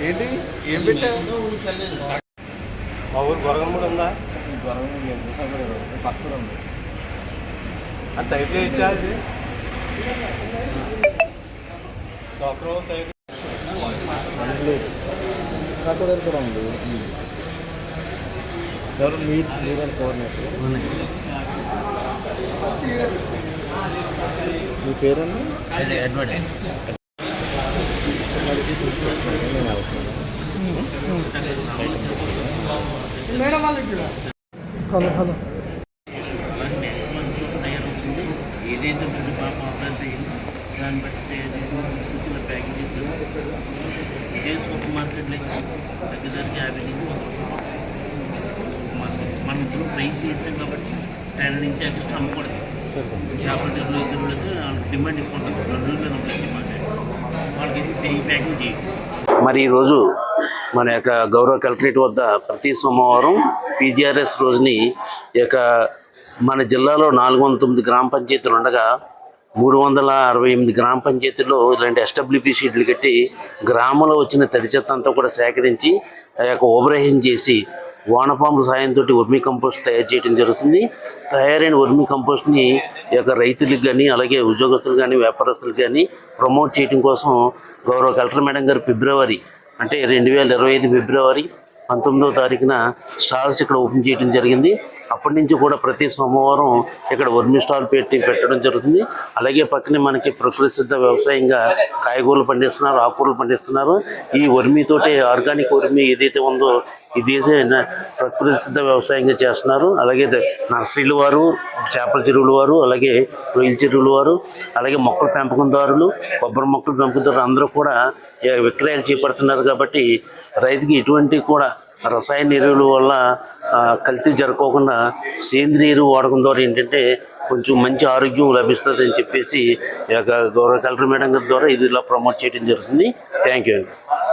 ఏంటి? ఏం పెట్టావు? మా ఊరు గొరగమ్మడు ఉందా పక్కన ఉంది? అది టైప్ చేయించా అది? డాక్టర్ కూడా ఉంది ఎవరు కోఆర్డినేటర్ మీ పేరండి ఎడ్వర్డ్ నేను వెళ్తున్నాను హలో హలో ఏదైతే ముందు పాప ఆపరేట్ దాన్ని బట్టి ఇచ్చిన ప్యాకేజెస్ ఇదే సూపర్ మార్కెట్లో దగ్గరికి యాభై నుంచి వంద రూపాయలు మార్కెట్ మనం ఇప్పుడు ప్రైస్ కాబట్టి టెన్ నుంచి ఎక్స్ట్రా అమ్మకూడదు చేపల చెరువులు అయితే వాళ్ళకి డిమాండ్ ఎక్కువ ఉంటుంది. రెండు మీద ఉంటుంది డిమాండ్ వాళ్ళకి ఈ ప్యాకింగ్ చేయాలి మరి ఈరోజు మన యొక్క గౌరవ కలెక్టరేట్ వద్ద ప్రతి సోమవారం పీజీఆర్ఎస్ రోజుని యొక్క మన జిల్లాలో నాలుగు వందల తొమ్మిది గ్రామ పంచాయతీలు ఉండగా మూడు వందల అరవై ఎనిమిది గ్రామ పంచాయతీల్లో ఇలాంటి ఎస్డబ్ల్యూపీ షీట్లు కట్టి గ్రామంలో వచ్చిన తడి చెత్త అంతా కూడా సేకరించి ఆ యొక్క ఓబరేషన్ చేసి వానపాము సాయంతో వర్మీ కంపోస్ట్ తయారు చేయడం జరుగుతుంది. తయారైన వర్మీ కంపోస్ట్ని ఈ యొక్క రైతులకు కానీ అలాగే ఉద్యోగస్తులు కానీ వ్యాపారస్తులు కానీ ప్రమోట్ చేయడం కోసం గౌరవ కలెక్టర్ మేడం గారు ఫిబ్రవరి అంటే రెండు వేల ఇరవై ఐదు ఫిబ్రవరి పంతొమ్మిదవ తారీఖున స్టాల్స్ ఇక్కడ ఓపెన్ చేయడం జరిగింది. అప్పటి నుంచి కూడా ప్రతి సోమవారం ఇక్కడ వర్మి స్టాల్ పెట్టి పెట్టడం జరుగుతుంది. అలాగే పక్కనే మనకి ప్రకృతి సిద్ధ వ్యవసాయంగా కాయగూరలు పండిస్తున్నారు ఆకుకూరలు పండిస్తున్నారు. ఈ వర్మితోటే ఆర్గానిక్ వర్మి ఏదైతే ఉందో ఈ దేశం ప్రకృతి సిద్ధ వ్యవసాయంగా చేస్తున్నారు. అలాగే నర్సరీలు నర్సరీల వారు చేపల చెరువుల వారు అలాగే రొయ్యల చెరువుల వారు అలాగే మొక్కల పెంపకందారులు కొబ్బరి మొక్కల పెంపకందారులు అందరూ కూడా విక్రయాలు చేపడుతున్నారు కాబట్టి రైతుకి ఎటువంటి కూడా రసాయన ఎరువుల వల్ల కల్తీ జరగకోకుండా సేంద్రియ ఎరువు వాడకం ద్వారా ఏంటంటే కొంచెం మంచి ఆరోగ్యం లభిస్తుంది అని చెప్పేసి ఈ యొక్క గౌరవ కలెక్టర్ మేడం గారి ద్వారా ఇది ఇలా ప్రమోట్ చేయడం జరుగుతుంది. థ్యాంక్ యూ అండి.